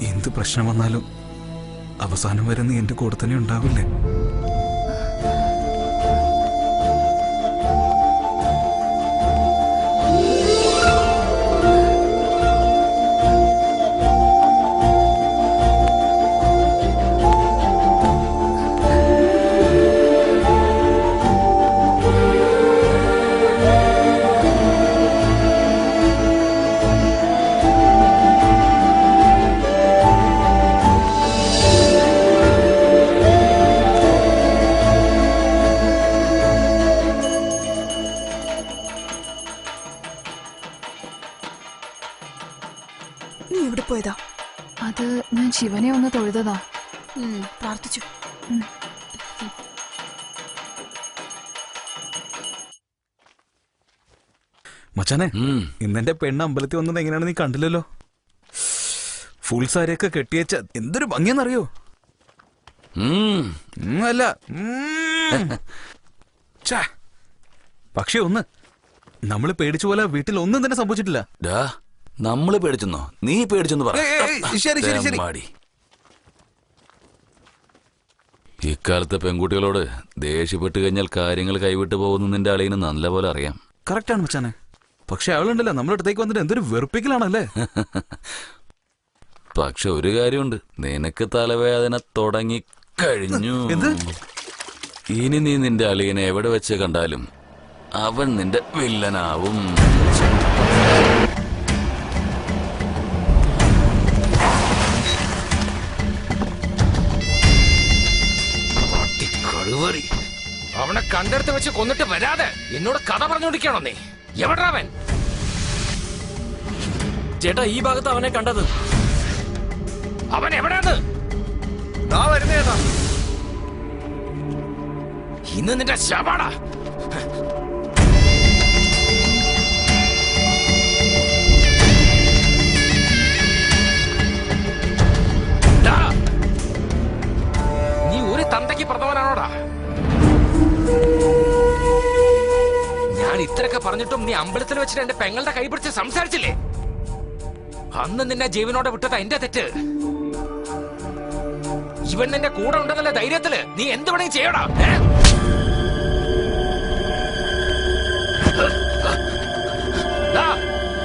എന്ത് പ്രശ്നം വന്നാലും അവസാനം വരെ നീ എന്റെ കൂടെ തന്നെ ഉണ്ടാവില്ലേ? ശിവനെ ഒന്ന് തൊഴുതതാ. പ്രാർത്ഥിച്ചു. മച്ചാനെ. ഇന്നെന്റെ പെണ്ണ് അമ്പലത്തിൽ വന്നത് എങ്ങനെയാണ് നീ കണ്ടില്ലല്ലോ? ഫുൾ സാരിയൊക്കെ കെട്ടിയച്ച എന്തൊരു ഭംഗിയെന്നറിയോ? അല്ല പക്ഷെ ഒന്ന് നമ്മൾ പേടിച്ച പോലെ വീട്ടിൽ ഒന്നും തന്നെ സംഭവിച്ചിട്ടില്ല. നമ്മൾ പേടിച്ചെന്നോ? നീ പേടിച്ചെന്ന് പറ. ഏയ്, ഏയ്, ഏയ്, ശരി, ശരി, ശരി. തെമ്മാടി. ഇക്കാലത്തെ പെൺകുട്ടികളോട് ദേഷ്യപ്പെട്ട് കഴിഞ്ഞാൽ കാര്യങ്ങൾ കൈവിട്ട് പോകുന്ന നിന്റെ അളിയന് നല്ലപോലെ അറിയാം. കറക്റ്റാണ് മച്ചാനെ. പക്ഷെ അവളുണ്ടല്ലോ നമ്മുടെ അടുത്തേക്ക് വന്നിട്ട് എന്തൊരു വെറുപ്പിക്കലാണല്ലേ? പക്ഷെ ഒരു കാര്യമുണ്ട് നിനക്ക് തലവേദന തുടങ്ങി കഴിഞ്ഞു? ഇനി നീ നിന്റെ അളിയനെ എവിടെ വെച്ച് കണ്ടാലും അവൻ നിന്റെ വില്ലനാവും. കണ്ടെടുത്ത് വെച്ച് കൊന്നിട്ട് വരാതെ എന്നോട് കഥ പറഞ്ഞോണ്ടിരിക്കണോ നീ? എവിടാവൻ ചേട്ടാ ഈ ഭാഗത്ത് അവനെ കണ്ടത്. അവൻ എവിടെയാണ് ഇന്ന് നിന്റെ ശവാടാ ഇത്രയൊക്കെ പറഞ്ഞിട്ടും നീ അമ്പലത്തിൽ വെച്ചിട്ട് എന്റെ പെങ്ങളുടെ കൈ പിടിച്ച് സംസാരിച്ചില്ലേ? അന്ന് നിന്നെ ജീവനോടെ വിട്ടതാ എന്റെ തെറ്റ്. ഇവൻ നിന്റെ കൂടെ ഉണ്ടെന്നല്ലേ ധൈര്യത്തിൽ? നീ എന്ത് വേണേ ചെയ്യടാ ഏ?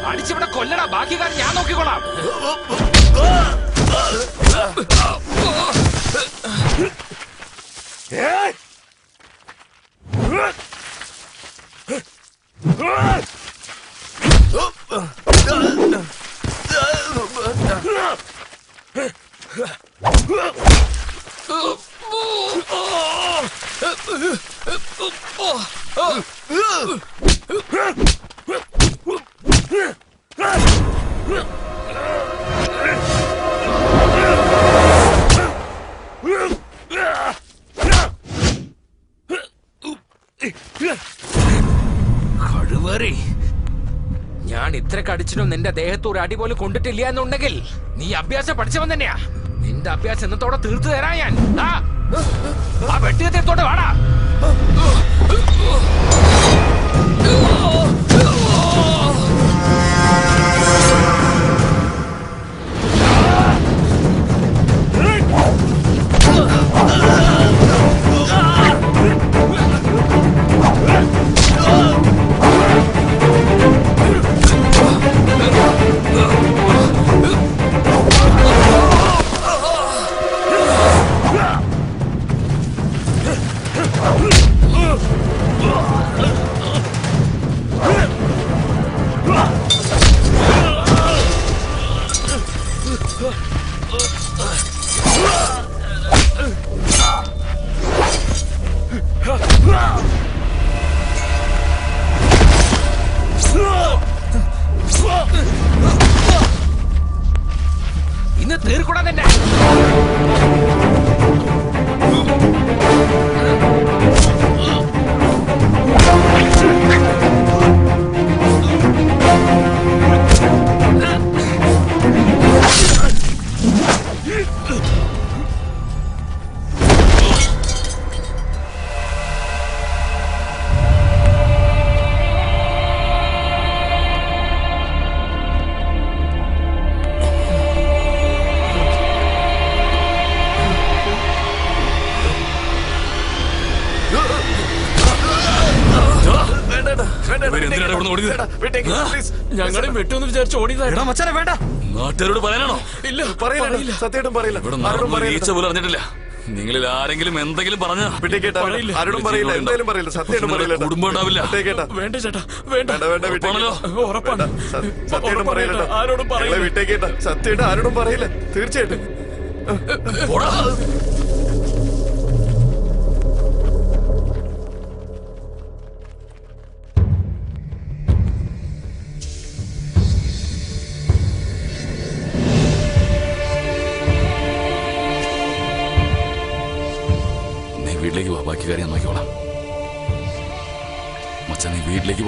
അടിച്ചിവിടെ കൊല്ലടാ ബാക്കി കാര്യം ഞാൻ നോക്കിക്കോളാം. കഴിവേറി അടിച്ചിട്ടും നിന്റെ ദേഹത്ത് ഒരു അടി പോലും കൊണ്ടിട്ടില്ല എന്നുണ്ടെങ്കിൽ നീ അഭ്യാസം പഠിച്ചവൻ തന്നെയാ. നിന്റെ അഭ്യാസം ഇന്നത്തോടെ തീർത്തു തരാ ഞാൻ. ആ, വെട്ടിയത്തെ വെട്ടിയത്തോടെ വാടാ. ഇന്ന് തീർക്കൂടാ നിന്നെ. ഞങ്ങളെ വെട്ടുമെന്ന് വിചാരിച്ച് ഓടിയതാ എടാ മച്ചാനെ വേണ്ട. നാട്ടുകാരോട് പറയാനാണോ ഇല്ല പറയില്ല സത്യമായിട്ടും പറയില്ല. വീഴ്ച പോലും അറിഞ്ഞിട്ടില്ല. നിങ്ങളിൽ ആരെങ്കിലും എന്തെങ്കിലും പറഞ്ഞ. ആരോടും പറയില്ല. എന്തായാലും പറയില്ല. സത്യമായിട്ടും പറയില്ല കുടുംബം ഉണ്ടാവില്ല. വിട്ടേക്കേട്ടാ വേണ്ട ചേട്ടാ വേണ്ട. വേണ്ട വേണ്ട ഉറപ്പാണല്ലോ? വിട്ടേക്കേട്ടാ ഉറപ്പാണ്. സ- സത്യമായിട്ടും ഉറപ്പാണ് പറയില്ല ചേട്ടാ. ആരോടും പറയില്ല. വിട്ടേക്കേട്ടാ സത്യമായിട്ട് ആരോടും പറയില്ല. തീർച്ചയായിട്ടും.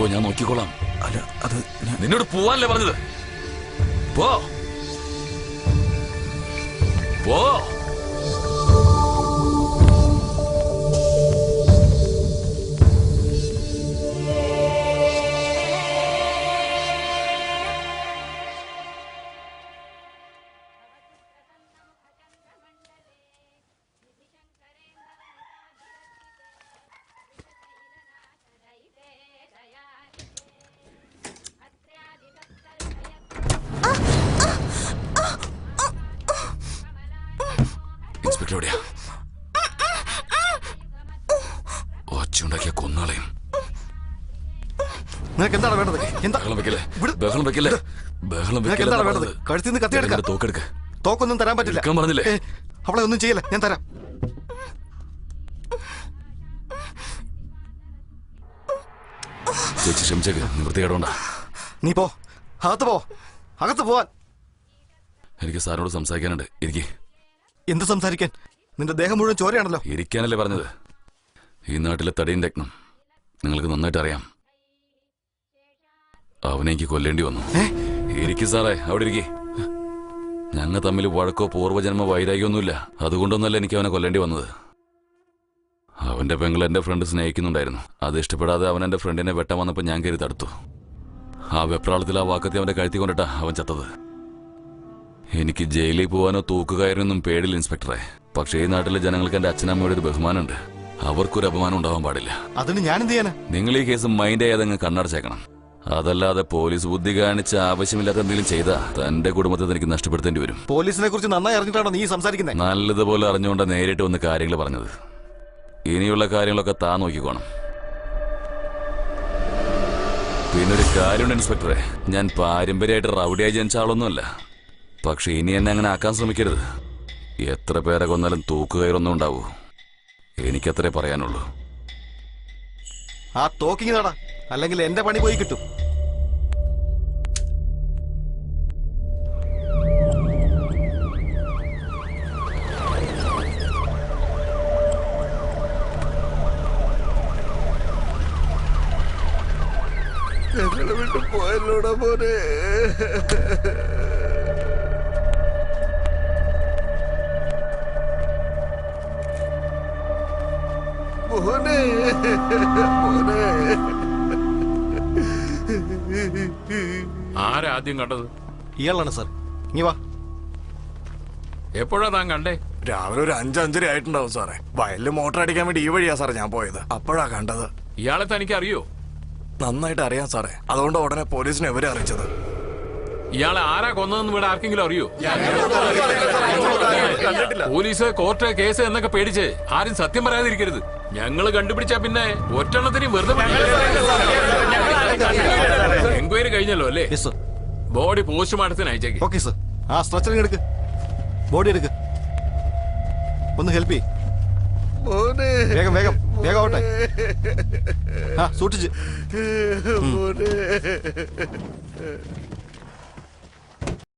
നീ ഞാൻ നോക്കിക്കോളാം. അല്ല അത് നിന്നോട് പോവാനല്ലേ പറഞ്ഞത്? പോ. പോ. ഇൻസ്പെക്ടർ എവിടെയാ ഒച്ചുണ്ടാക്കിയ കൊന്നാളെയും. നിനക്ക് എന്താണ് വേണ്ടത്? എന്താ? ബഹളം വെക്കല്ലേ. ബഹളം വെക്കല്ലേ? ബഹളം എന്താണ് വേണ്ടത്? കഴുത്തിൽ നിന്ന് കത്തിയെടുക്കാം. തോക്കെടുക്ക? തോക്കൊന്നും തരാൻ പറ്റില്ല. എടുക്കാൻ പറഞ്ഞില്ലേ? അവളെ ഒന്നും ചെയ്യില്ല. ഞാൻ തരാം. ചേച്ചി ക്ഷമിച്ചേക്ക്. നിവൃത്തികേടോണ്ട നീ പോ. അകത്ത് പോ. അകത്ത് പോവാൻ. എനിക്ക് സാറിനോട് സംസാരിക്കാനുണ്ട്. ഇരിക്കെ. എന്ത് സംസാരിക്കാൻ? നിന്റെ ദേഹം മുഴുവൻ ചോരയാണല്ലോ. ഇരിക്കാനല്ലേ പറഞ്ഞത്? ഈ നാട്ടിലെ തടിയും രത്നം നിങ്ങൾക്ക് നന്നായിട്ട് അറിയാം. അവനെ എനിക്ക് കൊല്ലേണ്ടി വന്നു? ഇരിക്കും സാറേ അവിടെ ഇരിക്കേ. ഞങ്ങൾ തമ്മിൽ വഴക്കോ പൂർവജന്മ വൈരാഗ്യമൊന്നുമില്ല. അതുകൊണ്ടൊന്നല്ല എനിക്ക് അവനെ കൊല്ലേണ്ടി വന്നത്. അവന്റെ പെങ്ങൾ എന്റെ ഫ്രണ്ട് സ്നേഹിക്കുന്നുണ്ടായിരുന്നു. അത് ഇഷ്ടപ്പെടാതെ അവൻ എന്റെ ഫ്രണ്ടിനെ വെട്ടം വന്നപ്പോൾ ഞാൻ കയറി തടുത്തു. ആ വെപ്രാളത്തിൽ ആ വാക്കത്തി അവന്റെ കഴുത്തി കൊണ്ടിട്ടാ അവൻ ചത്തത്. എനിക്ക് ജയിലിൽ പോവാനോ തൂക്കുകയറിനൊന്നും പേടില്ല ഇൻസ്പെക്ടറെ. പക്ഷേ ഈ നാട്ടിലെ ജനങ്ങൾക്ക് എന്റെ അച്ഛനമ്മയുടെ ഒരു ബഹുമാനമുണ്ട്. അവർക്കൊരു അപമാനം ഉണ്ടാവാൻ പാടില്ല. അതിന് ഞാൻ എന്ത് ചെയ്യാനാ? നിങ്ങൾ ഈ കേസ് മൈൻഡ് ചെയ്യാതെ അങ്ങ് കണ്ണടച്ചേക്കണം. അതല്ലാതെ പോലീസ് ബുദ്ധി കാണിച്ച് ആവശ്യമില്ലാത്ത എന്തെങ്കിലും ചെയ്താ തന്റെ കുടുംബത്തെ എനിക്ക് നഷ്ടപ്പെടുത്തേണ്ടി വരും. പോലീസിനെ കുറിച്ച് നന്നായി അറിഞ്ഞിട്ടാണോ നീ സംസാരിക്കുന്നത് നല്ലതുപോലെ അറിഞ്ഞുകൊണ്ട് നേരിട്ട് വന്ന് കാര്യങ്ങൾ പറഞ്ഞത്. ഇനിയുള്ള കാര്യങ്ങളൊക്കെ താ നോക്കിക്കോണം. പിന്നൊരു കാര്യമുണ്ട് ഇൻസ്പെക്ടറെ. ഞാൻ പാരമ്പര്യമായിട്ട് റൗഡിയായി ജനിച്ച ആളൊന്നുമല്ല. പക്ഷെ ഇനി എന്നെ അങ്ങനെ ആക്കാൻ ശ്രമിക്കരുത്. എത്ര പേരെ കൊന്നാലും തൂക്കുകയറൊന്നും ഉണ്ടാവൂ. എനിക്കത്രേ പറയാനുള്ളൂ. ആ തോക്കിങ് നടാ. അല്ലെങ്കിൽ എന്റെ പണി പോയി കിട്ടും. ഞങ്ങളെ ha, പോയല്ലോടാ മോനെ. മോനെ മോനെ. ആരാദ്യം കണ്ടത്? ഇയാളാണ് സാർ. ഇനി വാ. എപ്പോഴാ താൻ കണ്ടേ? രാവിലെ ഒരു അഞ്ചഞ്ചര ആയിട്ടുണ്ടാവും സാറേ. വയലിൽ മോട്ടർ അടിക്കാൻ വേണ്ടി ഈ വഴിയാ സാറേ ഞാൻ പോയത്. അപ്പോഴാ കണ്ടത്. ഇയാളെ തനിക്ക് അറിയോ നന്നായിട്ട് അറിയാം സാറേ. അതുകൊണ്ട് ഉടനെ പോലീസിനെ എവരെ അറിയിച്ചത്. ഇയാളെ ആരാ കൊന്നതെന്ന് ഇവിടെ ആർക്കെങ്കിലും അറിയോ? പോലീസ് കോർട്ട് കേസ് എന്നൊക്കെ പേടിച്ച് ആരും സത്യം പറയാതിരിക്കരുത്. ഞങ്ങൾ കണ്ടുപിടിച്ചാ പിന്നെ ഒറ്റെണ്ണത്തിന് വെറുതെ എൻക്വയറി കഴിഞ്ഞല്ലോ അല്ലേ? ബോഡി പോസ്റ്റ്മോർട്ടത്തിന് അയച്ചേക്ക്. ഓക്കെ സർ ആ സ്ട്രെച്ചർ എടുക്ക്. ബോഡി എടുക്ക്. ഒന്ന് ഹെൽപ്പ് ചെയ് വേഗം വേഗം വേഗം ആവട്ടെ. സൂക്ഷിച്ച്.